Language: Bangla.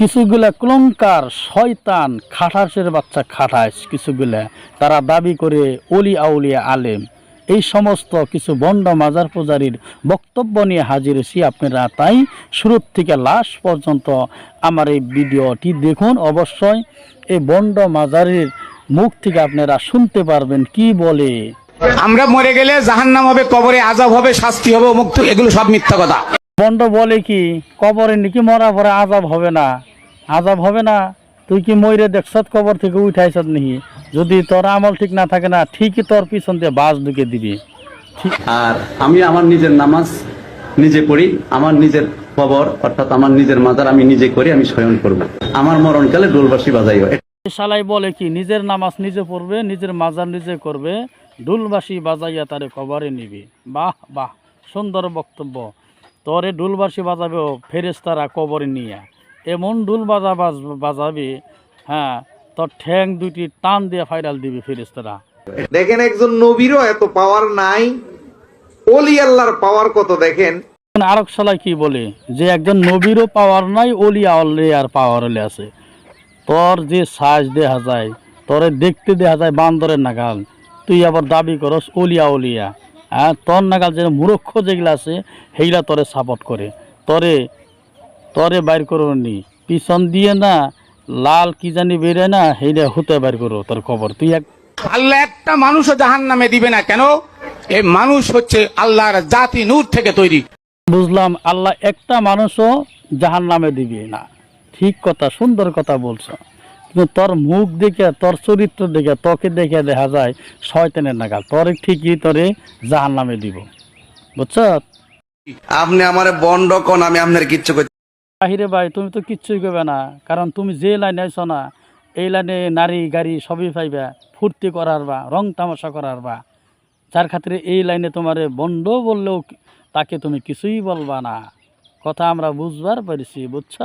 কিছুগুলা ক্লঙ্কার শয়তান খাটাসের বাচ্চা খাটাস কিছুগুলা। তারা দাবি করে অলি আউলিয়া আলেম, এই সমস্ত কিছু বন্ড মাজার পূজারীর বক্তব্য নিয়ে হাজির হয়েছি আপনারা। তাই শুরু থেকে লাস্ট পর্যন্ত আমার এই ভিডিওটি দেখুন। অবশ্যই এই বন্ড মাজারের মুখ থেকে আপনারা শুনতে পারবেন কি বলে। আমরা মরে গেলে জাহান্নাম হবে, কবরে আজাব হবে, শাস্তি হবে মুক্ত এগুলো সব মিথ্যা কথা। বন্ড বলে কি? কবরে নাকি মরা পরে আজাব হবে না। আজাব হবে না? তুই কি ময়ূরে দেখছত কবর থেকে উঠাইছ নাকি? যদি তোর আমল ঠিক না থাকে না ঠিকই তোর পিছন দিয়ে বাস ঢুকে দিবি। আর আমি আমার নিজের নামাজ নিজে পড়ি আমার নিজের খবর অর্থাৎ আমার নিজের মাজার আমি নিজে করি আমি স্বয়ন করব। আমার মরণকালে ডোলবাসী বাজাইও। শালাই বলে কি নিজের নামাজ নিজে পড়বে নিজের মাজার নিজে করবে ডুলবাসী বাজাইয়া তারে কবরে নিবি। বাহ বাহ সুন্দর বক্তব্য। তোরে ডুলবাসী বাজাবে ও ফেরেস্তারা কবরে নিয়ে। এমন ডুল বাজা বাজ বাজাবি হ্যাঁ তোর ঠ্যাং দুটি টান দিয়ে ফাইনাল দিবি ফেরেস্তারা দেখেন একজন নবীরও এত পাওয়ার নাই। অলি আল্লাহর পাওয়ার কত দেখেন? আরক সালাই কি বলে যে একজন নবীরও পাওয়ার নাই অলিয়া আর পাওয়ার হলে আছে। তোর যে সাজ দেখা যায় তোরে দেখতে দেখা যায় বান্দরের নাগাল। তুই আবার দাবি করস অলিয়া অলিয়া হ্যাঁ তোর নাগাল যে মূর্খ যেগুলা আছে সেইগুলা তরে সাপোর্ট করে। তরে তরে বাইর করো নি। পিছন দিয়ে না লাল কি জানি বেরে না সেইটা হুতে বাইর করো তোর খবর। তুই এক আল্লাহ একটা মানুষও জাহান্নামে দিবে না কেন? এই মানুষ হচ্ছে আল্লাহর জাতি নূর থেকে তৈরি। বুঝলাম আল্লাহ একটা মানুষও জাহান নামে দিবে না। ঠিক কথা সুন্দর কথা বলছো। কিন্তু তোর মুখ দেখে তোর চরিত্র দেখে তোকে দেখে দেখা যায় শয়তানের নাগাল। তোর ঠিকই তোরে জাহান নামে দিব। বুঝছ? আপনি আমার বন্ড কোন আমি আপনার কিচ্ছু বাহিরে ভাই তুমি তো কিচ্ছুই করবে না। কারণ তুমি যে লাইনে আইছো না এই লাইনে নারী গাড়ি সবই পাইবা। ফুর্তি করার বা রং তামাশা করার বা যার খাতিরে এই লাইনে তোমারে বন্ধ বললেও তাকে তুমি কিছুই বলবা না। কথা আমরা বুঝবার পারছি বুঝছ?